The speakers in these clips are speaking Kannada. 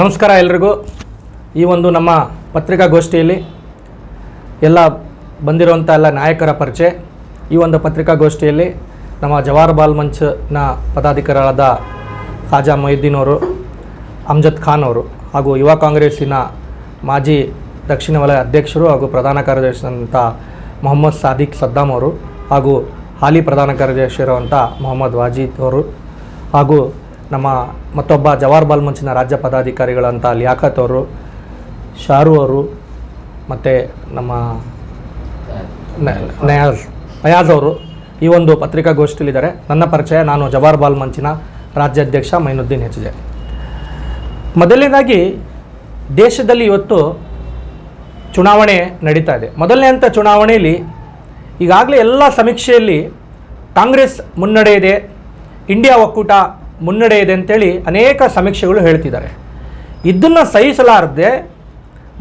ನಮಸ್ಕಾರ ಎಲ್ರಿಗೂ. ಈ ಒಂದು ನಮ್ಮ ಪತ್ರಿಕಾಗೋಷ್ಠಿಯಲ್ಲಿ ಎಲ್ಲ ಬಂದಿರುವಂಥ ಎಲ್ಲ ನಾಯಕರ ಪರಿಚಯ. ಈ ಒಂದು ಪತ್ರಿಕಾಗೋಷ್ಠಿಯಲ್ಲಿ ನಮ್ಮ ಜವಾಹರ್ ಬಾಲ್ ಮಂಚ್ನ ಪದಾಧಿಕಾರಿಗಳಾದ ಖಾಜಾ ಮೊಹಿದ್ದೀನ್ ಅವರು ಅಮ್ಜದ್ ಖಾನ್ ಅವರು ಹಾಗೂ ಯುವ ಕಾಂಗ್ರೆಸ್ಸಿನ ಮಾಜಿ ದಕ್ಷಿಣ ವಲಯ ಅಧ್ಯಕ್ಷರು ಹಾಗೂ ಪ್ರಧಾನ ಕಾರ್ಯದರ್ಶಿಯಾದಂಥ ಮೊಹಮ್ಮದ್ ಸಾದಿಕ್ ಸದ್ದಾಮ್ ಅವರು ಹಾಗೂ ಹಾಲಿ ಪ್ರಧಾನ ಕಾರ್ಯದರ್ಶಿ ಇರುವಂಥ ಮೊಹಮ್ಮದ್ ವಾಜೀದ್ ಅವರು ಹಾಗೂ ನಮ್ಮ ಮತ್ತೊಬ್ಬ ಜವಾಹರ್ ಬಾಲ್ ಮಂಚಿನ ರಾಜ್ಯ ಪದಾಧಿಕಾರಿಗಳಂಥ ಲಿಯಾಖತ್ ಅವರು, ಶಾರು ಅವರು, ಮತ್ತು ನಮ್ಮ ನಯಾಜ್ ನಯಾಜ್ ಅವರು ಈ ಒಂದು ಪತ್ರಿಕಾಗೋಷ್ಠಿಯಲ್ಲಿದ್ದಾರೆ. ನನ್ನ ಪರಿಚಯ, ನಾನು ಜವಾಹರ್ ಬಾಲ್ ಮಂಚಿನ ರಾಜ್ಯಾಧ್ಯಕ್ಷ ಮೈನುದ್ದೀನ್ ಹೆಚ್ ಜೆ. ಮೊದಲನೇದಾಗಿ, ದೇಶದಲ್ಲಿ ಇವತ್ತು ಚುನಾವಣೆ ನಡೀತಾ ಇದೆ. ಮೊದಲನೇ ಹಂತ ಚುನಾವಣೆಯಲ್ಲಿ ಈಗಾಗಲೇ ಎಲ್ಲ ಸಮೀಕ್ಷೆಯಲ್ಲಿ ಕಾಂಗ್ರೆಸ್ ಮುನ್ನಡೆ ಇದೆ, ಇಂಡಿಯಾ ಒಕ್ಕೂಟ ಮುನ್ನಡೆ ಇದೆ ಅಂತೇಳಿ ಅನೇಕ ಸಮೀಕ್ಷೆಗಳು ಹೇಳ್ತಿದ್ದಾರೆ. ಇದನ್ನು ಸಹಿಸಲಾರದೆ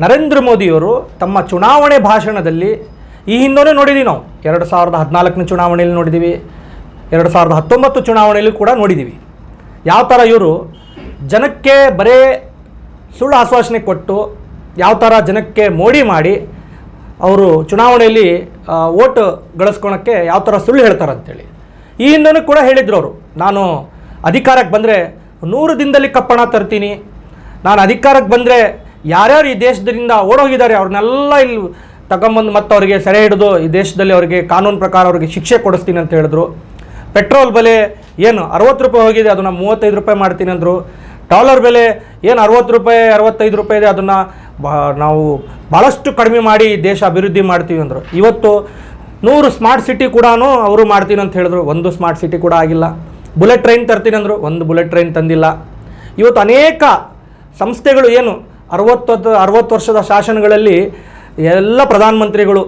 ನರೇಂದ್ರ ಮೋದಿಯವರು ತಮ್ಮ ಚುನಾವಣೆ ಭಾಷಣದಲ್ಲಿ ಈ ಹಿಂದೋನೇ ನೋಡಿದ್ದೀವಿ ನಾವು. ಎರಡು ಸಾವಿರದ ಹದಿನಾಲ್ಕನೇ ಚುನಾವಣೆಯಲ್ಲಿ ನೋಡಿದ್ದೀವಿ ಎರಡು ಸಾವಿರದ ಹತ್ತೊಂಬತ್ತು ಚುನಾವಣೆಯಲ್ಲಿ ಕೂಡ ನೋಡಿದ್ದೀವಿ ಯಾವ ಥರ ಇವರು ಜನಕ್ಕೆ ಬರೇ ಸುಳ್ಳು ಆಶ್ವಾಸನೆ ಕೊಟ್ಟು ಯಾವ ಥರ ಜನಕ್ಕೆ ಮೋಡಿ ಮಾಡಿ ಅವರು ಚುನಾವಣೆಯಲ್ಲಿ ಓಟ್ ಗಳಿಸ್ಕೊಳಕ್ಕೆ ಯಾವ ಥರ ಸುಳ್ಳು ಹೇಳ್ತಾರೆ ಅಂತೇಳಿ ಈ ಹಿಂದೆನೂ ಕೂಡ ಹೇಳಿದ್ರು ಅವರು. ನಾನು ಅಧಿಕಾರಕ್ಕೆ ಬಂದರೆ ನೂರು ದಿನದಲ್ಲಿ ಕಪ್ಪಣ ತರ್ತೀನಿ. ನಾನು ಅಧಿಕಾರಕ್ಕೆ ಬಂದರೆ ಯಾರ್ಯಾರು ಈ ದೇಶದಿಂದ ಓಡೋಗಿದ್ದಾರೆ, ಅವ್ರನ್ನೆಲ್ಲ ಇಲ್ಲಿ ತಗೊಂಬಂದು ಮತ್ತೆ ಅವರಿಗೆ ಸೆರೆ ಹಿಡಿದು ಈ ದೇಶದಲ್ಲಿ ಅವರಿಗೆ ಕಾನೂನು ಪ್ರಕಾರ ಅವರಿಗೆ ಶಿಕ್ಷೆ ಕೊಡಿಸ್ತೀನಿ ಅಂತ ಹೇಳಿದ್ರು. ಪೆಟ್ರೋಲ್ ಬೆಲೆ ಏನು ಅರವತ್ತು ರೂಪಾಯಿ ಹೋಗಿದೆ, ಅದನ್ನು ಮೂವತ್ತೈದು ರೂಪಾಯಿ ಮಾಡ್ತೀನಿ ಅಂದರು. ಡಾಲರ್ ಬೆಲೆ ಏನು ಅರವತ್ತು ರೂಪಾಯಿ, ಅರವತ್ತೈದು ರೂಪಾಯಿ ಇದೆ, ಅದನ್ನು ಬಾ, ನಾವು ಭಾಳಷ್ಟು ಕಡಿಮೆ ಮಾಡಿ ದೇಶ ಅಭಿವೃದ್ಧಿ ಮಾಡ್ತೀವಿ ಅಂದರು. ಇವತ್ತು ನೂರು ಸ್ಮಾರ್ಟ್ ಸಿಟಿ ಕೂಡ ಅವರು ಮಾಡ್ತೀನಿ ಅಂತ ಹೇಳಿದ್ರು. ಒಂದು ಸ್ಮಾರ್ಟ್ ಸಿಟಿ ಕೂಡ ಆಗಿಲ್ಲ. ಬುಲೆಟ್ ಟ್ರೈನ್ ತರ್ತೀನಿ ಅಂದರು, ಒಂದು ಬುಲೆಟ್ ಟ್ರೈನ್ ತಂದಿಲ್ಲ. ಇವತ್ತು ಅನೇಕ ಸಂಸ್ಥೆಗಳು ಏನು ಅರವತ್ತು ಅರವತ್ತು ವರ್ಷದ ಶಾಸನಗಳಲ್ಲಿ ಎಲ್ಲ ಪ್ರಧಾನಮಂತ್ರಿಗಳು,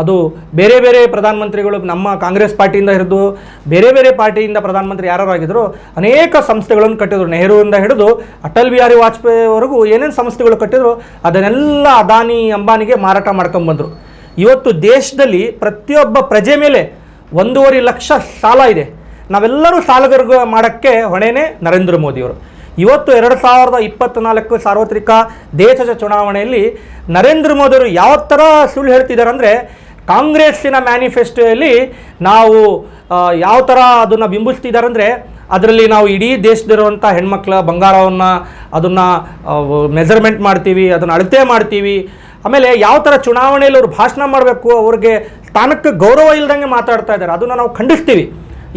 ಅದು ಬೇರೆ ಬೇರೆ ಪ್ರಧಾನಮಂತ್ರಿಗಳು ನಮ್ಮ ಕಾಂಗ್ರೆಸ್ ಪಾರ್ಟಿಯಿಂದ ಹಿಡಿದು ಬೇರೆ ಬೇರೆ ಪಾರ್ಟಿಯಿಂದ ಪ್ರಧಾನಮಂತ್ರಿ ಯಾರು ಆಗಿದ್ರು, ಅನೇಕ ಸಂಸ್ಥೆಗಳನ್ನು ಕಟ್ಟಿದ್ರು. ನೆಹರುವಿಂದ ಹಿಡಿದು ಅಟಲ್ ಬಿಹಾರಿ ವಾಜಪೇಯಿವರೆಗೂ ಏನೇನು ಸಂಸ್ಥೆಗಳು ಕಟ್ಟಿದ್ರು, ಅದನ್ನೆಲ್ಲ ಅದಾನಿ ಅಂಬಾನಿಗೆ ಮಾರಾಟ ಮಾಡ್ಕೊಂಬಂದರು ಇವತ್ತು ದೇಶದಲ್ಲಿ ಪ್ರತಿಯೊಬ್ಬ ಪ್ರಜೆ ಮೇಲೆ ಒಂದೂವರೆ ಲಕ್ಷ ಸಾಲ ಇದೆ. ನಾವೆಲ್ಲರೂ ಸಾಲಗಾರ ಮಾಡೋಕ್ಕೆ ಹೊಣೆನೇ ನರೇಂದ್ರ ಮೋದಿಯವರು. ಇವತ್ತು ಎರಡು ಸಾವಿರದ ಇಪ್ಪತ್ತ್ನಾಲ್ಕು ಸಾರ್ವತ್ರಿಕ ದೇಶದ ಚುನಾವಣೆಯಲ್ಲಿ ನರೇಂದ್ರ ಮೋದಿಯವರು ಯಾವ ಥರ ಸುಳ್ಳು ಹೇಳ್ತಿದ್ದಾರೆ ಅಂದರೆ ಕಾಂಗ್ರೆಸ್ಸಿನ ಮ್ಯಾನಿಫೆಸ್ಟೋಯಲ್ಲಿ ನಾವು ಯಾವ ಥರ ಅದನ್ನು ಬಿಂಬಿಸ್ತಿದ್ದಾರೆ ಅಂದರೆ ಅದರಲ್ಲಿ ನಾವು ಇಡೀ ದೇಶದಲ್ಲಿರುವಂಥ ಹೆಣ್ಮಕ್ಳ ಬಂಗಾರವನ್ನು ಅದನ್ನು ಮೆಜರ್ಮೆಂಟ್ ಮಾಡ್ತೀವಿ, ಅದನ್ನು ಅಳತೆ ಮಾಡ್ತೀವಿ. ಆಮೇಲೆ ಯಾವ ಥರ ಚುನಾವಣೆಯಲ್ಲಿ ಅವರು ಭಾಷಣ ಮಾಡಬೇಕು, ಅವ್ರಿಗೆ ಸ್ಥಾನಕ್ಕೆ ಗೌರವ ಇಲ್ಲದಂಗೆ ಮಾತಾಡ್ತಾ ಇದ್ದಾರೆ, ಅದನ್ನು ನಾವು ಖಂಡಿಸ್ತೀವಿ.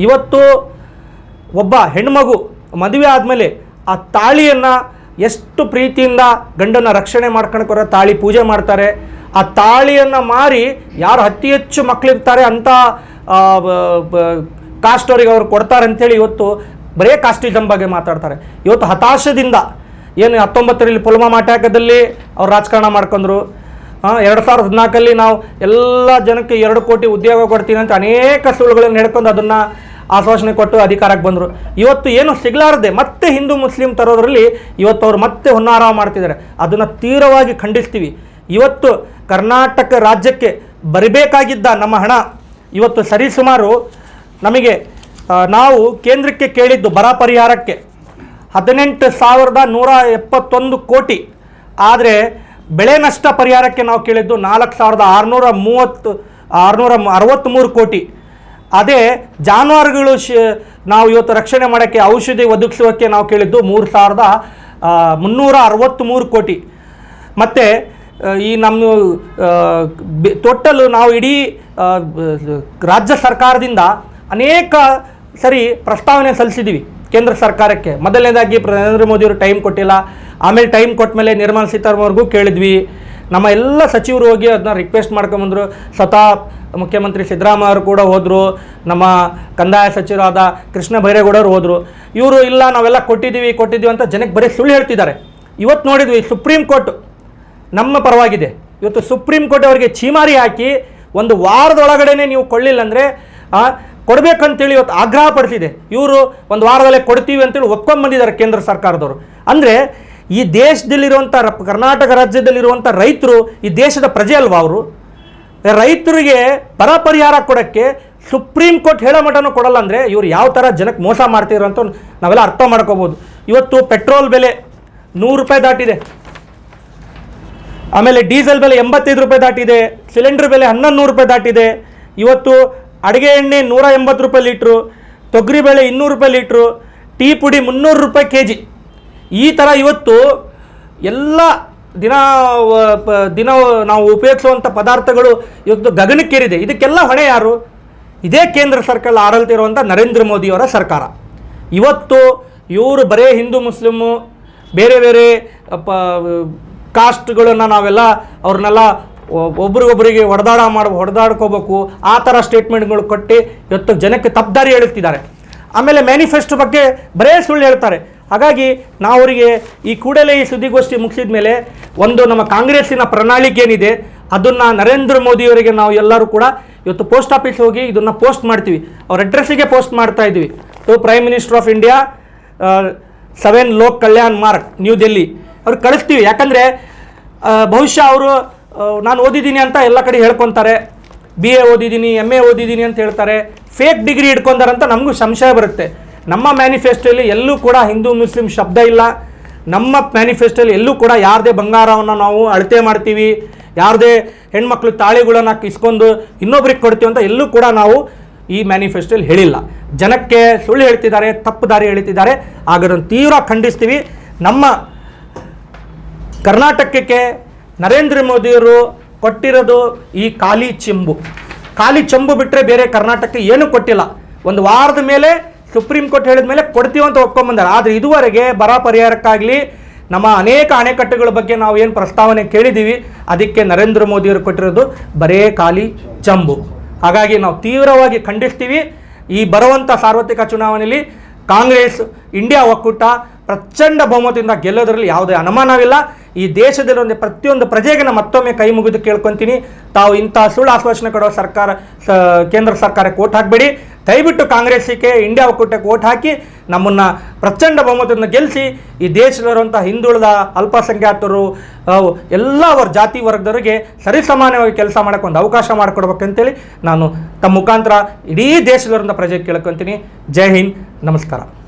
ಇವತ್ತು ಒಬ್ಬ ಹೆಣ್ಮಗು ಮದುವೆ ಆದಮೇಲೆ ಆ ತಾಳಿಯನ್ನು ಎಷ್ಟು ಪ್ರೀತಿಯಿಂದ ಗಂಡನ ರಕ್ಷಣೆ ಮಾಡ್ಕೊಳಕ್ಕೋರ ತಾಳಿ ಪೂಜೆ ಮಾಡ್ತಾರೆ, ಆ ತಾಳಿಯನ್ನು ಮಾರಿ ಯಾರು ಅತಿ ಹೆಚ್ಚು ಮಕ್ಕಳಿರ್ತಾರೆ ಅಂಥ ಕಾಸ್ಟ್ ಅವ್ರಿಗೆ ಅವ್ರು ಕೊಡ್ತಾರೆ ಅಂಥೇಳಿ ಇವತ್ತು ಬರೇ ಕಾಸ್ಟಿಸಮ್ ಬಗ್ಗೆ ಮಾತಾಡ್ತಾರೆ. ಇವತ್ತು ಹತಾಶದಿಂದ ಏನು ಹತ್ತೊಂಬತ್ತರಲ್ಲಿ ಪುಲ್ವಾಮಾ ಅಟ್ಯಾಕದಲ್ಲಿ ಅವ್ರು ರಾಜಕಾರಣ ಮಾಡ್ಕೊಂಡ್ರು. ಎರಡು ಸಾವಿರದ ಹದಿನಾಲ್ಕಲ್ಲಿ ನಾವು ಎಲ್ಲ ಜನಕ್ಕೆ ಎರಡು ಕೋಟಿ ಉದ್ಯೋಗ ಕೊಡ್ತೀನಿ ಅಂತ ಅನೇಕ ಸುಳ್ಳುಗಳನ್ನು ಹಿಡ್ಕೊಂಡು ಅದನ್ನು ಆಶ್ವಾಸನೆ ಕೊಟ್ಟು ಅಧಿಕಾರಕ್ಕೆ ಬಂದರು. ಇವತ್ತು ಏನು ಸಿಗಲಾರದೆ ಮತ್ತೆ ಹಿಂದೂ ಮುಸ್ಲಿಂ ತರೋದರಲ್ಲಿ ಇವತ್ತು ಅವರು ಮತ್ತೆ ಹುನ್ನಾರ ಮಾಡ್ತಿದ್ದಾರೆ. ಅದನ್ನು ತೀವ್ರವಾಗಿ ಖಂಡಿಸ್ತೀವಿ. ಇವತ್ತು ಕರ್ನಾಟಕ ರಾಜ್ಯಕ್ಕೆ ಬರಬೇಕಾಗಿದ್ದ ನಮ್ಮ ಹಣ ಇವತ್ತು ಸರಿಸುಮಾರು ನಮಗೆ ನಾವು ಕೇಂದ್ರಕ್ಕೆ ಕೇಳಿದ್ದು ಬರ ಪರಿಹಾರಕ್ಕೆ ಹದಿನೆಂಟು ಸಾವಿರದ ನೂರ ಎಪ್ಪತ್ತೊಂದು ಕೋಟಿ. ಆದರೆ ಬೆಳೆ ನಷ್ಟ ಪರಿಹಾರಕ್ಕೆ ನಾವು ಕೇಳಿದ್ದು ನಾಲ್ಕು ಸಾವಿರದ ಆರುನೂರ ಮೂವತ್ತು, ಆರುನೂರ ಅರವತ್ತ್ಮೂರು ಕೋಟಿ. ಅದೇ ಜಾನುವಾರುಗಳು ಶ, ನಾವು ಇವತ್ತು ರಕ್ಷಣೆ ಮಾಡೋಕ್ಕೆ ಔಷಧಿ ಒದಗಿಸೋಕ್ಕೆ ನಾವು ಕೇಳಿದ್ದು ಮೂರು ಸಾವಿರದ ಮುನ್ನೂರ ಅರವತ್ತ್ಮೂರು ಕೋಟಿ. ಮತ್ತು ಈ ನಮ್ಮ ಟೋಟಲ್ ನಾವು ಇಡೀ ರಾಜ್ಯ ಸರ್ಕಾರದಿಂದ ಅನೇಕ ಸರಿ ಪ್ರಸ್ತಾವನೆ ಸಲ್ಲಿಸಿದ್ದೀವಿ. ಕೇಂದ್ರ ಸರ್ಕಾರಕ್ಕೆ. ಮೊದಲನೇದಾಗಿ ನರೇಂದ್ರ ಮೋದಿಯವರು ಟೈಮ್ ಕೊಟ್ಟಿಲ್ಲ. ಆಮೇಲೆ ಟೈಮ್ ಕೊಟ್ಟ ಮೇಲೆ ನಿರ್ಮಲಾ ಸೀತಾರಾಮನ್ಗೂ ಕೇಳಿದ್ವಿ. ನಮ್ಮ ಎಲ್ಲ ಸಚಿವರು ಹೋಗಿ ಅದನ್ನ ರಿಕ್ವೆಸ್ಟ್ ಮಾಡ್ಕೊಂಬಂದರು. ಸ್ವತಃ ಮುಖ್ಯಮಂತ್ರಿ ಸಿದ್ದರಾಮಯ್ಯ ಅವರು ಕೂಡ ಹೋದರು. ನಮ್ಮ ಕಂದಾಯ ಸಚಿವರಾದ ಕೃಷ್ಣ ಬೈರೇಗೌಡರು ಹೋದರು. ಇವರು, ಇಲ್ಲ, ನಾವೆಲ್ಲ ಕೊಟ್ಟಿದ್ದೀವಿ ಕೊಟ್ಟಿದ್ದೀವಿ ಅಂತ ಜನಕ್ಕೆ ಬರೀ ಸುಳ್ಳು ಹೇಳ್ತಿದ್ದಾರೆ. ಇವತ್ತು ನೋಡಿದ್ವಿ, ಸುಪ್ರೀಂ ಕೋರ್ಟ್ ನಮ್ಮ ಪರವಾಗಿದೆ. ಇವತ್ತು ಸುಪ್ರೀಂ ಕೋರ್ಟ್ ಅವರಿಗೆ ಚೀಮಾರಿ ಹಾಕಿ ಒಂದು ವಾರದೊಳಗಡೆ ನೀವು ಕೊಳ್ಳಿಲ್ಲ ಅಂದರೆ ಕೊಡಬೇಕಂತೇಳಿ ಇವತ್ತು ಆಗ್ರಹ ಪಡಿಸಿದೆ. ಇವರು ಒಂದು ವಾರದಲ್ಲೇ ಕೊಡ್ತೀವಿ ಅಂತೇಳಿ ಒಪ್ಕೊಂಡ್ಬಂದಿದ್ದಾರೆ ಕೇಂದ್ರ ಸರ್ಕಾರದವರು. ಅಂದರೆ ಈ ದೇಶದಲ್ಲಿರುವಂಥ ಕರ್ನಾಟಕ ರಾಜ್ಯದಲ್ಲಿರುವಂಥ ರೈತರು ಈ ದೇಶದ ಪ್ರಜೆ ಅಲ್ವಾ ಅವರು? ರೈತರಿಗೆ ಬರ ಪರಿಹಾರ ಕೊಡೋಕ್ಕೆ ಸುಪ್ರೀಂ ಕೋರ್ಟ್ ಹೇಳೋ ಮಠನೂ ಕೊಡಲ್ಲ ಅಂದರೆ ಇವರು ಯಾವ ಥರ ಜನಕ್ಕೆ ಮೋಸ ಮಾಡ್ತಿದ್ರು ಅಂತ ನಾವೆಲ್ಲ ಅರ್ಥ ಮಾಡ್ಕೋಬೋದು. ಇವತ್ತು ಪೆಟ್ರೋಲ್ ಬೆಲೆ ನೂರು ರೂಪಾಯಿ ದಾಟಿದೆ. ಆಮೇಲೆ ಡೀಸೆಲ್ ಬೆಲೆ ಎಂಬತ್ತೈದು ರೂಪಾಯಿ ದಾಟಿದೆ. ಸಿಲಿಂಡರ್ ಬೆಲೆ ಹನ್ನೊಂದು ನೂರು ರೂಪಾಯಿ ದಾಟಿದೆ. ಇವತ್ತು ಅಡುಗೆ ಎಣ್ಣೆ ನೂರ ಎಂಬತ್ತು ರೂಪಾಯಿ ಲೀಟ್ರು ತೊಗರಿಬೇಳೆ ಇನ್ನೂರು ರೂಪಾಯಿ ಲೀಟ್ರು, ಟೀ ಪುಡಿ ಮುನ್ನೂರು ರೂಪಾಯಿ ಕೆ ಜಿ ಈ ಥರ ಇವತ್ತು ಎಲ್ಲ ದಿನ ದಿನ ನಾವು ಉಪಯೋಗಿಸುವಂಥ ಪದಾರ್ಥಗಳು ಇವತ್ತು ಗಗನಕ್ಕೇರಿದೆ. ಇದಕ್ಕೆಲ್ಲ ಹೊಣೆ ಯಾರು? ಇದೇ ಕೇಂದ್ರ ಸರ್ಕಾರ ಆಡಳಿತ ಇರುವಂಥ ನರೇಂದ್ರ ಮೋದಿಯವರ ಸರ್ಕಾರ. ಇವತ್ತು ಇವರು ಬರೇ ಹಿಂದೂ, ಮುಸ್ಲಿಮು, ಬೇರೆ ಬೇರೆ ಪ ಕಾಸ್ಟ್ಗಳನ್ನು ನಾವೆಲ್ಲ ಅವ್ರನ್ನೆಲ್ಲ ಒ- ಒಬ್ರಿಗೊಬ್ರಿಗೆ ಹೊಡೆದಾಡ ಮಾಡ, ಹೊಡೆದಾಡ್ಕೋಬೇಕು, ಆ ಥರ ಸ್ಟೇಟ್ಮೆಂಟ್ಗಳು ಕೊಟ್ಟು ಇವತ್ತು ಜನಕ್ಕೆ ತಪ್ಪದಾರಿ ಹೇಳುತ್ತಿದ್ದಾರೆ ಆಮೇಲೆ ಮ್ಯಾನಿಫೆಸ್ಟೋ ಬಗ್ಗೆ ಬರೇ ಸುಳ್ಳು ಹೇಳ್ತಾರೆ. ಹಾಗಾಗಿ ನಾವು ಅವರಿಗೆ ಈ ಕೂಡಲೇ ಈ ಸುದ್ದಿಗೋಷ್ಠಿ ಮುಗಿಸಿದ ಮೇಲೆ ಒಂದು ನಮ್ಮ ಕಾಂಗ್ರೆಸ್ಸಿನ ಪ್ರಣಾಳಿಕೆ ಏನಿದೆ, ಅದನ್ನು ನರೇಂದ್ರ ಮೋದಿಯವರಿಗೆ ನಾವು ಎಲ್ಲರೂ ಕೂಡ ಇವತ್ತು ಪೋಸ್ಟ್ ಆಫೀಸ್ ಹೋಗಿ ಇದನ್ನು ಪೋಸ್ಟ್ ಮಾಡ್ತೀವಿ. ಅವ್ರ ಅಡ್ರೆಸ್ಸಿಗೆ ಪೋಸ್ಟ್ ಮಾಡ್ತಾ ಇದ್ವಿ to prime minister of India seven Lok Kalyan Marg New Delhi ಅವ್ರಿಗೆ ಕಳಿಸ್ತೀವಿ. ಯಾಕಂದರೆ ಬಹುಶಃ ಅವರು ನಾನು ಓದಿದ್ದೀನಿ ಅಂತ ಎಲ್ಲ ಕಡೆ ಹೇಳ್ಕೊತಾರೆ. ಬಿ ಎ ಓದಿದ್ದೀನಿ ಎಂ ಎ ಓದಿದ್ದೀನಿ ಅಂತ ಹೇಳ್ತಾರೆ. ಫೇಕ್ ಡಿಗ್ರಿ ಇಟ್ಕೊಂಡಾರಂತ ನಮಗೂ ಸಂಶಯ ಬರುತ್ತೆ. ನಮ್ಮ ಮ್ಯಾನಿಫೆಸ್ಟೋಲಿ ಎಲ್ಲೂ ಕೂಡ ಹಿಂದೂ, ಮುಸ್ಲಿಂ ಶಬ್ದ ಇಲ್ಲ. ನಮ್ಮ ಮ್ಯಾನಿಫೆಸ್ಟೋಲಿ ಎಲ್ಲೂ ಕೂಡ ಯಾರದೇ ಬಂಗಾರವನ್ನು ನಾವು ಅಳತೆ ಮಾಡ್ತೀವಿ, ಯಾರದೇ ಹೆಣ್ಮಕ್ಳು ತಾಳಿಗಳನ್ನು ಕಿಸ್ಕೊಂಡು ಇನ್ನೊಬ್ರಿಗೆ ಕೊಡ್ತೀವಿ ಅಂತ ಎಲ್ಲೂ ಕೂಡ ನಾವು ಈ ಮ್ಯಾನಿಫೆಸ್ಟೋಲಿ ಹೇಳಿಲ್ಲ. ಜನಕ್ಕೆ ಸುಳ್ಳು ಹೇಳ್ತಿದ್ದಾರೆ, ತಪ್ಪು ದಾರಿ ಹೇಳ್ತಿದ್ದಾರೆ. ಆಗ ಅದನ್ನು ತೀವ್ರ ಖಂಡಿಸ್ತೀವಿ. ನಮ್ಮ ಕರ್ನಾಟಕಕ್ಕೆ ನರೇಂದ್ರ ಮೋದಿಯವರು ಕೊಟ್ಟಿರೋದು ಈ ಖಾಲಿ ಚೆಂಬು. ಖಾಲಿ ಚೆಂಬು ಬಿಟ್ಟರೆ ಬೇರೆ ಕರ್ನಾಟಕಕ್ಕೆ ಏನೂ ಕೊಟ್ಟಿಲ್ಲ. ಒಂದು ವಾರದ ಮೇಲೆ ಸುಪ್ರೀಂ ಕೋರ್ಟ್ ಹೇಳಿದ ಮೇಲೆ ಕೊಡ್ತೀವಿ ಅಂತ ಒಪ್ಕೊಂಬಂದಾರೆ ಆದರೆ ಇದುವರೆಗೆ ಬರ ಪರಿಹಾರಕ್ಕಾಗಲಿ ನಮ್ಮ ಅನೇಕ ಅಣೆಕಟ್ಟುಗಳ ಬಗ್ಗೆ ನಾವು ಏನು ಪ್ರಸ್ತಾವನೆ ಕೇಳಿದ್ದೀವಿ ಅದಕ್ಕೆ ನರೇಂದ್ರ ಮೋದಿಯವರು ಕೊಟ್ಟಿರೋದು ಬರೇ ಖಾಲಿ ಚಂಬು. ಹಾಗಾಗಿ ನಾವು ತೀವ್ರವಾಗಿ ಖಂಡಿಸ್ತೀವಿ. ಈ ಬರುವಂಥ ಸಾರ್ವತ್ರಿಕ ಚುನಾವಣೆಯಲ್ಲಿ ಕಾಂಗ್ರೆಸ್, ಇಂಡಿಯಾ ಒಕ್ಕೂಟ ಪ್ರಚಂಡ ಬಹುಮತದಿಂದ ಗೆಲ್ಲೋದ್ರಲ್ಲಿ ಯಾವುದೇ ಅನುಮಾನವಿಲ್ಲ. ಈ ದೇಶದಲ್ಲಿರುವ ಪ್ರತಿಯೊಂದು ಪ್ರಜೆಗೆ ನಾನು ಮತ್ತೊಮ್ಮೆ ಕೈ ಮುಗಿದು ಕೇಳ್ಕೊತೀನಿ. ತಾವು ಇಂಥ ಸುಳ್ಳು ಆಶ್ವಾಸನೆ ಕೊಡೋ ಸರ್ಕಾರ ಕೇಂದ್ರ ಸರ್ಕಾರಕ್ಕೆ ಓಟ್ ಹಾಕಬೇಡಿ. ದಯವಿಟ್ಟು ಕಾಂಗ್ರೆಸ್ಸಿಗೆ ಇಂಡಿಯಾ ಒಕ್ಕೂಟಕ್ಕೆ ಓಟ್ ಹಾಕಿ ನಮ್ಮನ್ನು ಪ್ರಚಂಡ ಬಹುಮತವನ್ನು ಗೆಲ್ಲಿಸಿ ಈ ದೇಶದಲ್ಲಿರುವಂಥ ಹಿಂದುಳಿದ ಅಲ್ಪಸಂಖ್ಯಾತರು ಎಲ್ಲ ಅವ್ರ ಜಾತಿ ವರ್ಗದವರಿಗೆ ಸರಿಸಮಾನವಾಗಿ ಕೆಲಸ ಮಾಡೋಕ್ಕೆ ಒಂದು ಅವಕಾಶ ಮಾಡಿಕೊಡ್ಬೇಕಂತೇಳಿ ನಾನು ತಮ್ಮ ಮುಖಾಂತರ ಇಡೀ ದೇಶದವರಿಂದ ಪ್ರಜೆಗೆ ಕೇಳ್ಕೊತೀನಿ. ಜೈ ಹಿಂದ್. ನಮಸ್ಕಾರ.